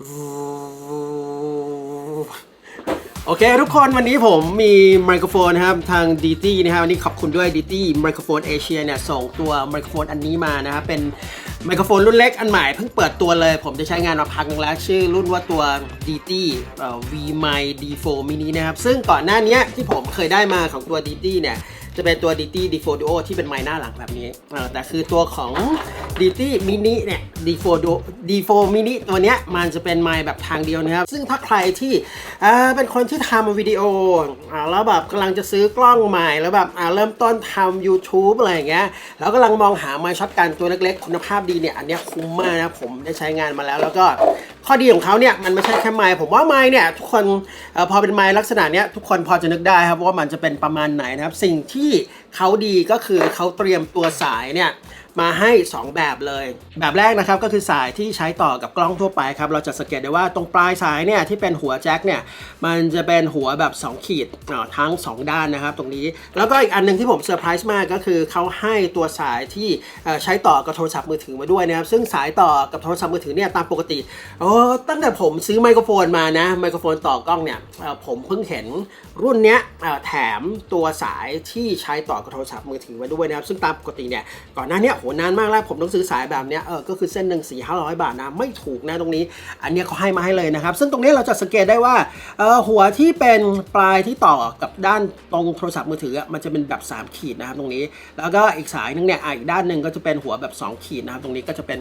โอเคทุกคนวันนี้ผมมีไมโครโฟนนะครับทาง d t นะครับวันนี้ขอบคุณด้วย d t ไมโครโฟนเอเชียเนี่ยส่งตัวไมโครโฟนอันนี้มานะครับเป็นไมโครโฟนรุ่นเล็กอันใหม่เพิ่งเปิดตัวเลย ผมจะใช้งานมาพักนึงแล้ว ชื่อรุ่นว่าตัว d t เอ่อ V Mic D4 Mini นะครับ ซึ่งก่อนหน้านี้ที่ผมเคยได้มาของตัว d t เนี่ย จะเป็นตัว DT D4 Duo ที่เป็นไม้หน้าหลังแบบนี้ แต่คือตัวของ DT Mini เนี่ย D4 Duo D4 Mini ตัวเนี้ยมันจะเป็นไม้แบบทางเดียวนะครับ ซึ่งถ้าใครที่เป็นคนที่ทำวิดีโอแล้วแบบกำลังจะซื้อกล้องใหม่ แล้วแบบเริ่มต้นทำ YouTube อะไรอย่างเงี้ยแล้วกำลังมองหาไม้ช็อตกันตัวเล็กๆ คุณภาพดีเนี่ย อันเนี้ยคุ้มมากนะผมได้ใช้งานมาแล้ว แล้วก็ข้อดีของเขาเนี่ยมันไม่ใช่แค่ไม้ผมว่าไม้เนี่ยทุกคนอพอเป็นไม้ลักษณะเนี้ยทุกคนพอจะนึกได้ครับว่ามันจะเป็นประมาณไหนนะครับ สิ่งที่เขาดีก็คือเขาเตรียมตัวสายเนี่ย มาให้ 2 แบบเลย แบบแรกนะครับก็คือสายที่ใช้ต่อกับกล้องทั่วไปครับ เราจะสังเกตได้ว่าตรงปลายสายเนี่ยที่เป็นหัวแจ็คเนี่ยมันจะเป็นหัวแบบ 2 ขีดทั้ง 2 ด้านนะครับตรงนี้ แล้วก็อีกอันหนึงที่ผมเซอร์ไพรส์มากก็คือเขาให้ตัวสายที่ใช้ต่อกับโทรศัพท์มือถือมาด้วยนะครับซึ่งสายต่อกับโทรศัพท์มือถือเนี่ยตามปกติโอ้ตั้งแต่ผมซื้อไมโครโฟนมานะไมโครโฟนต่อกล้องเนี่ยผมเพิ่งเห็นรุ่นเนี้ยแถมตัวสายที่ใช้ต่อกับโทรศัพท์มือถือมาด้วยนะครับซึ่งตามปกติเนี่ยก่อนหน้านี้ยโหนานมากแล้วผมต้องซื้อสายแบบเนี้ยเออก็คือเส้นหนึ่งสี่ห้าร้อยบาทนะไม่ถูกนะตรงนี้ อันเนี้ยเขาให้มาให้เลยนะครับ ซึ่งตรงนี้เราจะสังเกตได้ว่าเออหัวที่เป็นปลายที่ต่อกับด้านตรงโทรศัพท์มือถือมันจะเป็นแบบ 3 ขีดนะครับตรงนี้ แล้วก็อีกสายหนึงเนี่ยอีกด้านหนึ่งก็จะเป็นหัวแบบ 2 ขีดนะครับตรงนี้ก็จะเป็น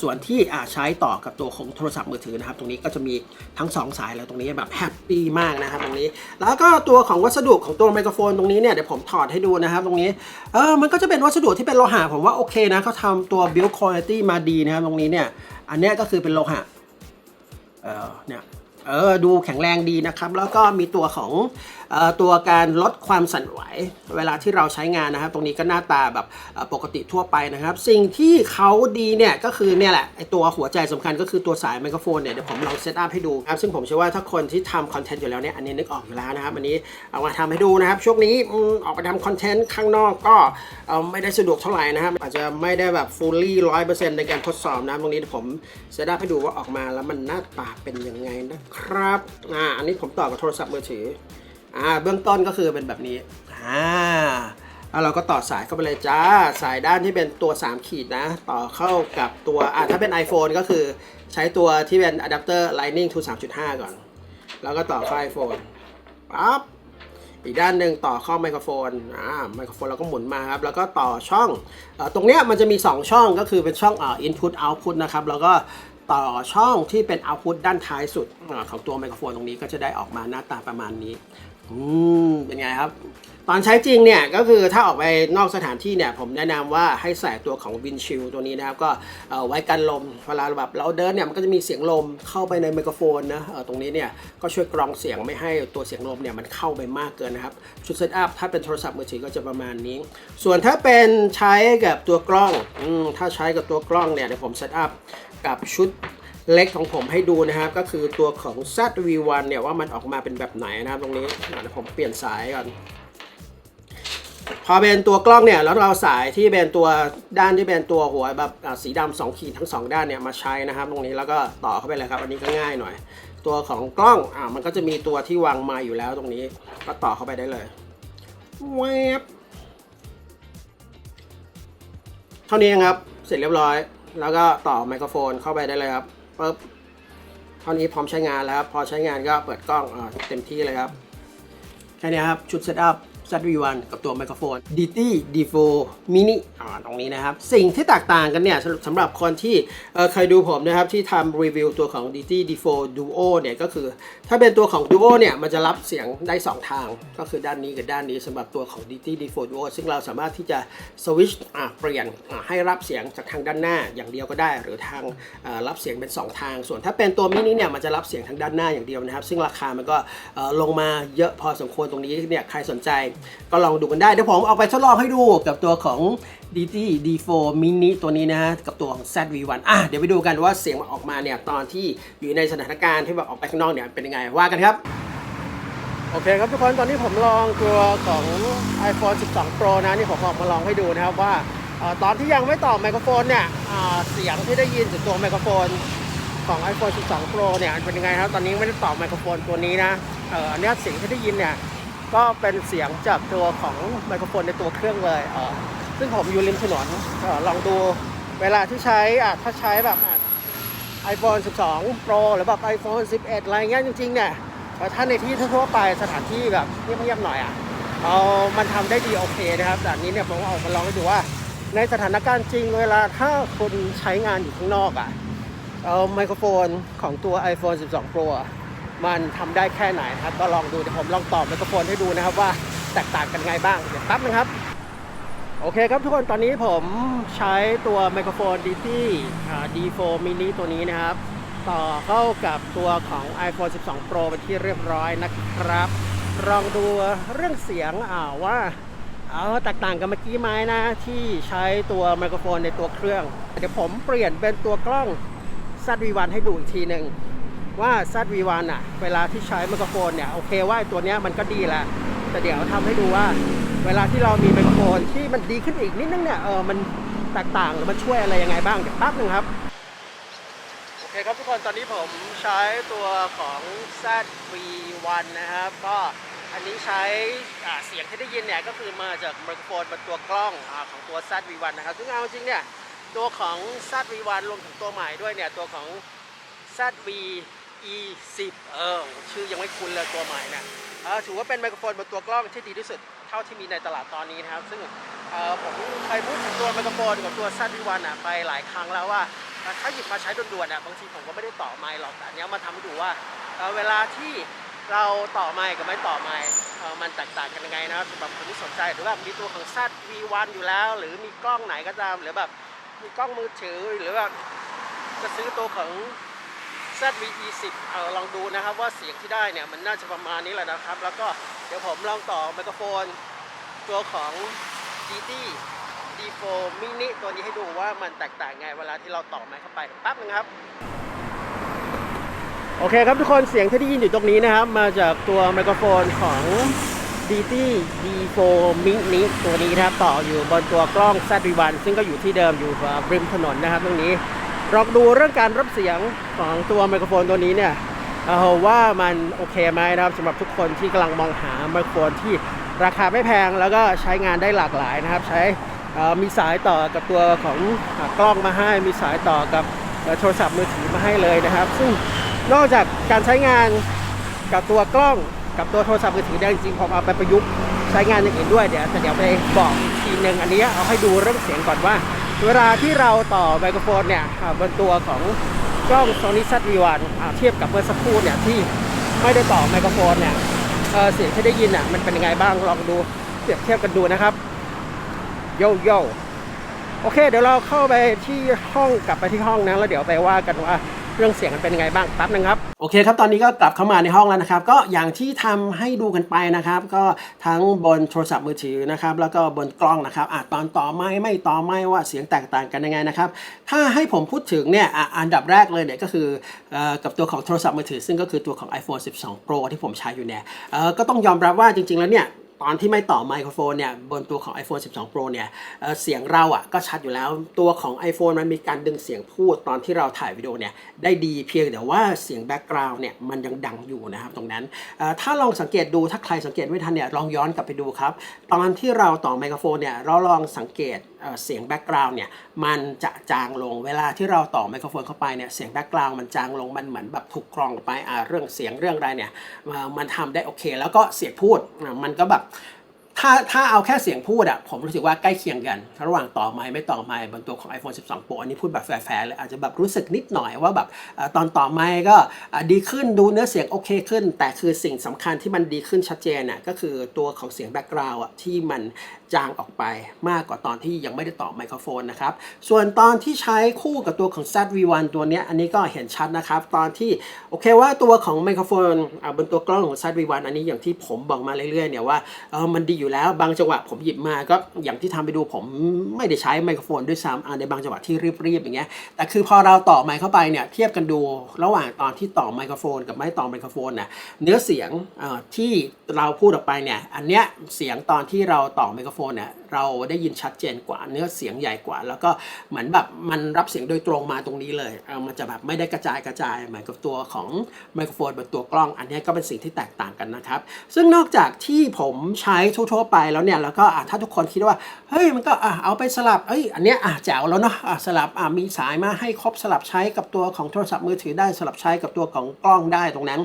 ส่วนที่ใช้ต่อกับตัวของโทรศัพท์มือถือนะครับตรงนี้ก็จะมีทั้ง 2 สายเลยตรงนี้แบบแฮปปี้มากนะครับตรงนี้ แล้วก็ตัวของวัสดุของตัวไมโครโฟนตรงนี้เนี่ยเดี๋ยวผมถอดให้ดูนะครับตรงนี้เออมันก็จะเป็นวัสดุที่เป็นโลหะผมว่าโอเคคนะเขาทำตัว build quality มาดีนะครับตรงนี้เนี่ย อันนี้ก็คือเป็นโลหะเออเนี่ยเออดูแข็งแรงดีนะครับ แล้วก็มีตัวของตัวการลดความสั่นไหว เวลาที่เราใช้งานนะครับ ตรงนี้ก็หน้าตาแบบปกติทั่วไปนะครับ สิ่งที่เขาดีเนี่ยก็คือเนี่ยแหละไอตัวหัวใจสำคัญก็คือตัวสายไมโครโฟนเนี่ยเดี๋ยวผมลองเซตอัพให้ดูครับซึ่งผมเชื่อว่าถ้าคนที่ทำคอนเทนต์อยู่แล้วเนี่ยอันนี้นึกออกอยู่แล้วนะครับอันนี้เอามาทำให้ดูนะครับ ช่วงนี้ออกไปทำคอนเทนต์ข้างนอกก็ไม่ได้สะดวกเท่าไหร่นะครับ อาจจะไม่ได้แบบ fully ร้อยเปอร์เซ็นต์ในการทดสอบนะตรงนี้เดี๋ยวผมเซตอัพให้ดูว่าออกมาแล้วมันหน้าตาเป็นยังไงนะครับอ่าอันนี้ผมต่อกับโทรศัพท์มือถือ อ่าเบื้องต้นก็คือเป็นแบบนี้อ่าแล้วเราก็ต่อสายเข้าไปเลยจ้า สายด้านที่เป็นตัว 3 ขีดนะ ต่อเข้ากับตัวอ่าถ้าเป็น iPhone ก็คือใช้ตัวที่เป็นอะแดปเตอร์ Lightning to 3.5 ก่อน แล้วก็ต่อเข้า iPhone ปั๊บอีกด้านหนึ่งต่อเข้าไมโครโฟน อ่า ไมโครโฟนเราก็หมุนมาครับ แล้วก็ต่อช่องอตรงเนี้ยมันจะมี 2 ช่องก็คือเป็นช่องอ่า input output นะครับ แล้วก็ต่อช่องที่เป็น output ด้านท้ายสุดอของตัวไมโครโฟนตรงนี้ก็จะได้ออกมาหน้าตาประมาณนี้ อืมเป็นไงครับ ตอนใช้จริงเนี่ยก็คือถ้าออกไปนอกสถานที่เนี่ย ผมแนะนำว่าให้ใส่ตัวของวินชิลตัวนี้นะครับ ก็เอ่อไว้กันลมเวลาแบบเราเดินเนี่ยมันก็จะมีเสียงลมเข้าไปในไมโครโฟนนะเอ่อตรงนี้เนี่ยก็ช่วยกรองเสียงไม่ให้ตัวเสียงลมเนี่ยมันเข้าไปมากเกินนะครับ ชุดเซตอัพถ้าเป็นโทรศัพท์มือถือก็จะประมาณนี้ ส่วนถ้าเป็นใช้กับตัวกล้องอมถ้าใช้กับตัวกล้องเนี่ยเดี๋ยวผมเซตอัพกับชุด เล็กของผมให้ดูนะครับ ก็คือตัวของ ZV1 เนี่ยว่ามันออกมาเป็นแบบไหนนะครับตรงนี้เดี๋ยวผมเปลี่ยนสายก่อน พอเป็นตัวกล้องเนี่ยแล้วเราสายที่เป็นตัวด้านที่เป็นตัวหัวแบบสีดำสองขีดทั้งสองด้านเนี่ยมาใช้นะครับ ตรงนี้แล้วก็ต่อเข้าไปเลยครับ อันนี้ก็ง่ายหน่อย ตัวของกล้องอ่ามันก็จะมีตัวที่วางมาอยู่แล้วตรงนี้ก็ต่อเข้าไปได้เลยแวบเท่านี้ครับเสร็จเรียบร้อย แล้วก็ต่อไมโครโฟนเข้าไปได้เลยครับ ปึ๊บเท่านี้พร้อมใช้งานแล้วพอใช้งานก็เปิดกล้องอเต็มที่เลยครับ แค่นี้ครับ ชุดเซตอัพ ZV1 กับตัวไมโครโฟน DT D4 Mini อ่าตรงนี้นะครับ สิ่งที่แตกต่างกันเนี่ยสำหรับคนที่เอ่อเคยดูผมนะครับ ที่ทำรีวิวตัวของ DT D4 Duo เนี่ยก็คือ ถ้าเป็นตัวของ Duo เนี่ยมันจะรับเสียงได้ 2 ทาง ก็คือด้านนี้กับด้านนี้สำหรับตัวของ DT D4 Duo ซึ่งเราสามารถที่จะสวิชอ่าเปลี่ยนอ่าให้รับเสียงจากทางด้านหน้าอย่างเดียวก็ได้ หรือทางอ่อรับเสียงเป็น 2 ทาง ส่วนถ้าเป็นตัวมินิเนี่ยมันจะรับเสียงทางด้านหน้าอย่างเดียวนะครับ ซึ่งราคามันก็เอ่อลงมาเยอะพอสมควรตรงนี้เนี่ยใครสนใจก็ลองดูกันได้ เดี๋ยวผมเอาไปทดลองให้ดูกับตัวของ DT D4 Mini ตัวนี้นะฮะกับตัวของ ZV1 อะเดี๋ยวไปดูกันว่าเสียงมันออกมาเนี่ยตอนที่อยู่ในสถานการณ์ที่แบบออกไปข้างนอกเนี่ยเป็นยังไงว่ากันครับโอเคครับทุกคนตอนนี้ผมลองตัวของ iPhone 12 Pro นะนี่ผมออกมาลองให้ดูนะครับว่าอตอนที่ยังไม่ต่อไมโครโฟนเนี่ยเสียงที่ได้ยินจากตัวไมโครโฟนของ iPhone 12 Pro เนี่ยเป็นยังไงครับตอนนี้ไม่ได้ต่อไมโครโฟนตัวนี้นะเอออันเนี้ยเสียงที่ได้ยินเนี่ย ก็เป็นเสียงจากตัวของไมโครโฟนในตัวเครื่องเลยเออซึ่งผมอยู่ริมถนนอลองดูเวลาที่ใช้อะถ้าใช้แบบอะ iPhone 12 Pro หรือแบบ iPhone 11 อะไรเงี้ยจริงๆเนี่ยเอ่ถ้าในที่ทั่วไปสถานที่แบบเงียบๆหน่อยอะเอามันทำได้ดีโอเคนะครับแต่นี้เนี่ยผมเอามาลองดูว่า ในสถานการณ์จริงเวลาถ้าคุณใช้งานอยู่ข้างนอกอะเอาไมโครโฟนของตัว iPhone 12 Pro อะ มันทำได้แค่ไหนครับ ก็ลองดูเดี๋ยวผมลองตอบไมโครโฟนให้ดูนะครับว่าแตกต่างกันไงบ้างเดี๋ยวแป๊บนึงครับ โอเคครับทุกคนตอนนี้ผมใช้ตัวไมโครโฟน DT อ่า D4 mini ตัวนี้นะครับ ต่อเข้ากับตัวของ iPhone 12 Pro เป็นที่เรียบร้อยนะครับ ลองดูเรื่องเสียงอ่าว่าเอาแตกต่างกันเมื่อกี้ไหมนะ ที่ใช้ตัวไมโครโฟนในตัวเครื่อง เดี๋ยวผมเปลี่ยนเป็นตัวกล้อง ZV1 ให้ดูอีกทีหนึ่ง ว่า ZV1 อะ เวลาที่ใช้ไมโครโฟนเนี่ยโอเคว่าไอ้ตัวเนี้ยมันก็ดีแหละแต่เดี๋ยวทำให้ดูว่าเวลาที่เรามีไมโครโฟนที่มันดีขึ้นอีกนิดนึงเนี่ยเออมันแตกต่างหรือมันช่วยอะไรยังไงบ้างเดี๋ยวแป๊บนึงครับโอเคครับทุกคนตอนนี้ผมใช้ตัวของ ZV1 นะครับ ก็อันนี้ใช้เสียงที่ได้ยินเนี่ยก็คือมาจากไมโครโฟนบนตัวกล้องอของตัว ZV1 นะครับซึ่งเอาจริงเนี่ยตัวของ ZV1 รวมถึงตัวใหม่ด้วยเนี่ยตัวของ ZV E10 เออชื่อยังไม่คุ้นเลยตัวใหม่นี่ยเออถือว่าเป็นไมโครโฟนบนตัวกล้องที่ดีที่สุดเท่าที่มีในตลาดตอนนี้นะครับ ซึ่งเออผมเคยพูดถึงตัวไมโครโฟนกับตัว ZV1 อะไปหลายครั้งแล้วว่าถ้าหยิบมาใช้ด่วนๆอะบางทีผมก็ไม่ได้ต่อไมค์หรอกแต่อันเนี้ยมาทำให้ดูว่าเเวลาที่เราต่อไมค์กับไม่ต่อไมค์มันแตกต่างกันยังไงนะครับสำหรับคนที่สนใจหรือว่ามีตัวของ Z V1 อยู่แล้ว หรือมีกล้องไหนก็ตามหรือแบบมีกล้องมือถือหรือแบบจะซื้อตัวของ ZV-E10 เออลองดูนะครับว่าเสียงที่ได้เนี่ยมันน่าจะประมาณนี้แหละนะครับ แล้วก็เดี๋ยวผมลองต่อไมโครโฟน ตัวของ DT D4 mini ตัวนี้ให้ดูว่ามันแตกต่างไงเวลาที่เราต่อไมค์เข้าไปแป๊บนึงครับ โอเคครับทุกคนเสียงที่ได้ยินอยู่ตรงนี้นะครับ มาจากตัวไมโครโฟนของ DT D4 mini ตัวนี้นะครับ ต่ออยู่บนตัวกล้อง Z1 ซึ่งก็อยู่ที่เดิมอยู่ริมถนนนะครับตรงนี้ ลองดูเรื่องการรับเสียงของตัวไมโครโฟนตัวนี้เนี่ยเอาว่ามันโอเคไหมนะครับสำหรับทุกคนที่กำลังมองหาไมโครโฟนที่ราคาไม่แพงแล้วก็ใช้งานได้หลากหลายนะครับ ใช้มีสายต่อกับตัวของกล้องมาให้มีสายต่อกับโทรศัพท์มือถือมาให้เลยนะครับ ซึ่งนอกจากการใช้งานกับตัวกล้องกับตัวโทรศัพท์มือถือได้จริงๆผมเอาไปประยุกต์ใช้งานอย่างอื่นด้วยเดี๋ยวแต่เดี๋ยวไปบอกอีกทีหนึ่งอันนี้เอาให้ดูเรื่องเสียงก่อนว่า เวลาที่เราต่อไมโครโฟนเนี่ยบนตัวของกล้อง Sony ZV-1 อ่าเทียบกับเมื่อสักครู่เนี่ยที่ไม่ได้ต่อไมโครโฟนเนี่ยเเสียงที่ได้ยินอะมันเป็นยังไงบ้างลองดูเปรียบเทียบกันดูนะครับโยโย่โอเค เดี๋ยวเราเข้าไปที่ห้องกลับไปที่ห้องนะแล้วเดี๋ยวไปว่ากันว่า เรื่องเสียงมันเป็นยังไงบ้างแป๊บนึงครับ โอเคครับ ตอนนี้ก็กลับเข้ามาในห้องแล้วนะครับ ก็อย่างที่ทำให้ดูกันไปนะครับ ก็ทั้งบนโทรศัพท์มือถือนะครับ แล้วก็บนกล้องนะครับอะตอนต่อไม่ไม่ต่อไม่ว่าเสียงแตกต่างกันยังไงนะครับ ถ้าให้ผมพูดถึงเนี่ยอะอันดับแรกเลยเนี่ยก็คืออกับตัวของโทรศัพท์มือถือ ซึ่งก็คือตัวของ iPhone 12 Pro ที่ผมใช้อยู่เนี่ยเออก็ต้องยอมรับว่าจริง ๆแล้วเนี่ย ตอนที่ไม่ต่อไมโครโฟนเนี่ยบนตัวของ iPhone 12 Pro เนี่ยเเสียงเราอะก็ชัดอยู่แล้วตัวของ iPhone มันมีการดึงเสียงพูดตอนที่เราถ่ายวิดีโอเนี่ยได้ดีเพียงแต่ว่าเสียงแบ็กกราวน์เนี่ยมันยังดังอยู่นะครับตรงนั้นถ้าลองสังเกตดูถ้าใครสังเกตไม่ทันเนี่ยลองย้อนกลับไปดูครับ ตอนที่เราต่อไมโครโฟนเนี่ยเราลองสังเกต เสียงแบ็กกราวน์เนี่ยมันจะจางลงเวลาที่เราต่อไมโครโฟนเข้าไปเนี่ยเสียงแบ็กกราวน์มันจางลงมันเหมือนแบบถูกกรองไปเรื่องเสียงเรื่องอะไรเนี่ยมันทำได้โอเค แล้วก็เสียงพูดมันก็แบบถ้าถ้าเอาแค่เสียงพูดอะผมรู้สึกว่าใกล้เคียงกัน ระหว่างต่อไม้ไม่ต่อไม้บนตัวของ iPhone 12 Pro อันนี้พูดแบบแฟร์ๆเลยอาจจะแบบรู้สึกนิดหน่อยว่าแบบอตอนต่อไม้ก็ดีขึ้นดูเนื้อเสียงโอเคขึ้น แต่คือสิ่งสำคัญที่มันดีขึ้นชัดเจนน่ะก็คือตัวของเสียงแบ็กกราวด์อะที่มันจางออกไปมากกว่าตอนที่ยังไม่ได้ต่อไมโครโฟนนะครับ ส่วนตอนที่ใช้คู่กับตัวของ ZV-1 ตัวนี้อันนี้ก็เห็นชัดนะครับ ตอนที่โอเคว่าตัวของไมโครโฟนบนตัวกล้องของ ZV-1 อันนี้อย่างที่ผมบอกมาเรื่อยๆเนี่ยว่าเออมันดีอยู่แล้วบางจังหวะผมหยิบมาก็อย่างที่ทำไปดูผมไม่ได้ใช้ไมโครโฟนด้วยซ้ำในบางจังหวะที่รีบๆอย่างเงี้ยแต่คือพอเราต่อไมค์เข้าไปเนี่ยเทียบกันดูระหว่างตอนที่ต่อไมโครโฟน กับไม่ต่อไมโครโฟนน่ะเนื้อเสียงที่เราพูดออกไปเนี่ยอันเนี้ยเสียงตอนที่เราต่อไมโคร phone เราได้ยินชัดเจนกว่าเนื้อเสียงใหญ่กว่า แล้วก็เหมือนแบบมันรับเสียงโดยตรงมาตรงนี้เลยเออมันจะแบบไม่ได้กระจายกระจายเหมือนกับตัวของไมโครโฟนบนตัวกล้อง อันนี้ก็เป็นสิ่งที่แตกต่างกันนะครับ ซึ่งนอกจากที่ผมใช้ทั่วๆไปแล้วเนี่ยแล้วก็ถ้าทุกคนคิดว่าเฮ้ยมันก็เอาไปสลับเอ้ยอันเนี้ยแจ๋วแล้วเนาะสลับมีสายมาให้ครบสลับใช้กับตัวของโทรศัพท์มือถือได้สลับใช้กับตัวของกล้องได้ตรงนั้น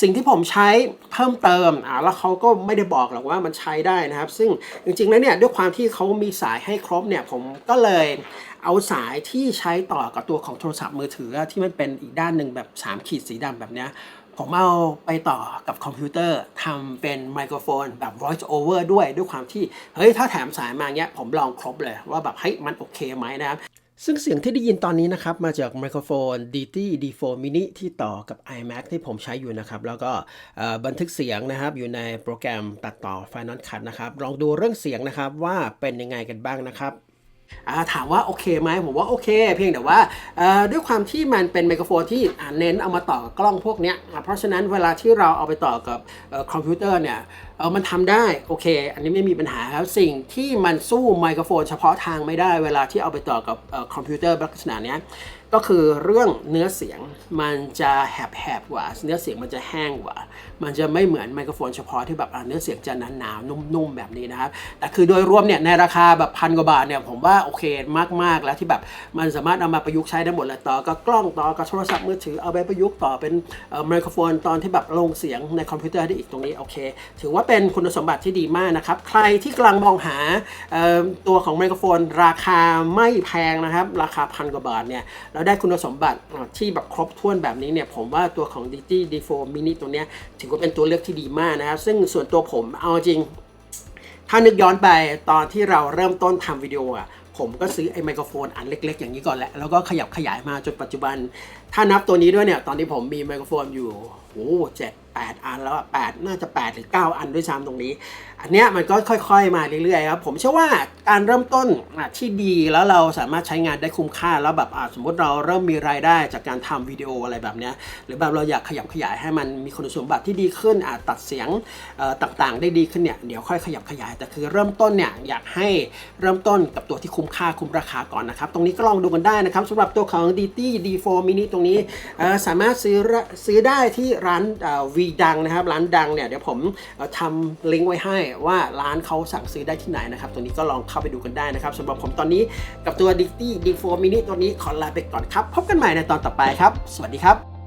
สิ่งที่ผมใช้เพิ่มเติมอะแล้วเขาก็ไม่ได้บอกหรอกว่ามันใช้ได้นะครับ ซึ่งจริงๆแล้วเนี่ยด้วยความความที่เขามีสายให้ครบเนี่ยผมก็เลยเอาสายที่ใช้ต่อกับตัวของโทรศัพท์มือถือที่มันเป็นอีกด้านหนึ่งแบบ 3 ขีดสีดำแบบเนี้ยผมเอาไปต่อกับคอมพิวเตอร์ทำเป็นไมโครโฟนแบบ voice over ด้วยด้วยความที่ เฮ้ย ถ้าแถมสายมาเนี้ยผมลองครบเลยว่าแบบเฮ้ยมันโอเคไหมนะครับ ซึ่งเสียงที่ได้ยินตอนนี้นะครับ มาจากไมโครโฟน DT D4 Mini ที่ต่อกับ iMac ที่ผมใช้อยู่นะครับ แล้วก็บันทึกเสียงนะครับ อยู่ในโปรแกรมตัดต่อ Final Cut นะครับ ลองดูเรื่องเสียงนะครับว่าเป็นยังไงกันบ้างนะครับาถามว่าโอเคไหมผมว่าโอเค เพียงแต่ว่าด้วยความที่มันเป็นไมโครโฟนที่เน้นเอามาต่อกับกล้องพวกเนี้ยเพราะฉะนั้นเวลาที่เราเอาไปต่อกับอคอมพิวเตอร์เนี่ย เออมันทำได้โอเค อันนี้ไม่มีปัญหาครับ สิ่งที่มันสู้ไมโครโฟนเฉพาะทางไม่ได้เวลาที่เอาไปต่อกับออคอมพิวเตอร์ลักษณะเนี้ยก็คือเรื่องเนื้อเสียงมันจะแหบๆกว่า เนื้อเสียงมันจะแห้งกว่า มันจะไม่เหมือนไมโครโฟนเฉพาะที่แบบเนื้อเสียงจะหนาๆนุ่มๆแบบนี้นะครับ แต่คือโดยรวมเนี่ยในราคาแบบพันกว่าบาทเนี่ยผมว่าโอเคมากๆแล้วที่แบบมันสามารถเอามาประยุกต์ใช้ได้หมดเลยต่อกับกล้องต่อกับโทรศัพท์มือถือเอาไปประยุกต์ต่อเป็นไมโครโฟนตอนที่แบบลงเสียงในคอมพิวเตอร์ได้อีกตรงนี้โอเค ถือว่าเป็นคุณสมบัติที่ดีมากนะครับ ใครที่กำลังมองหาตัวของไมโครโฟน ราคาไม่แพงนะครับ ราคาพันกว่าบาทเนี่ยแล้วได้คุณสมบัติที่แบบครบถ้วนแบบนี้เนี่ยผมว่าตัวของ DT D4 Mini ตัวเนี้ยถือว่าเป็นตัวเลือกที่ดีมากนะครับ ซึ่งส่วนตัวผมเอาจริง ถ้านึกย้อนไปตอนที่เราเริ่มต้นทำวิดีโออะผมก็ซื้อไอ้ไมโครโฟนอันเล็ก ๆ อย่างนี้ก่อนแหละ แล้วก็ขยับขยายมาจนปัจจุบัน ถ้านับตัวนี้ด้วยเนี่ย ตอนนี้ผมมีไมโครโฟนอยู่โอ้เจ็ด แปดอันแล้วอะแปดน่าจะ 8 หรือ 9 อันด้วยซ้ำตรงนี้ อันเนี้ยมันก็ค่อยๆ มาเรื่อยๆครับผมเชื่อว่าการเริ่มต้นอะที่ดีแล้วเราสามารถใช้งานได้คุ้มค่าแล้วแบบสมมติเราเริ่มมีรายได้จากการทำวิดีโออะไรแบบเนี้ยหรือแบบเราอยากขยับขยายให้มันมีคุณสมบัติที่ดีขึ้นอาจตัดเสียงต่างๆ ได้ดีขึ้นเนี่ยเดี๋ยวค่อยขยับขยายแต่คือเริ่มต้นเนี่ยอยากให้เริ่มต้นกับตัวที่คุ้มค่าคุ้มราคาก่อนนะครับ ตรงนี้ก็ลองดูกันได้นะครับสำหรับตัวของ DT D4 Mini ตรงนี้สามารถซื้อซื้อได้ที่ร้านวีดังนะครับ ร้านดังเนี่ยเดี๋ยวผมทำลิงก์ไว้ให้ว่าร้านเขาสั่งซื้อได้ที่ไหนนะครับตัวนี้ก็ลองเข้าไปดูกันได้นะครับสำหรับผมตอนนี้กับตัว DT D4 Mini ตัวนี้ขอลาไปก่อนครับ พบกันใหม่ในตอนต่อไปครับ สวัสดีครับ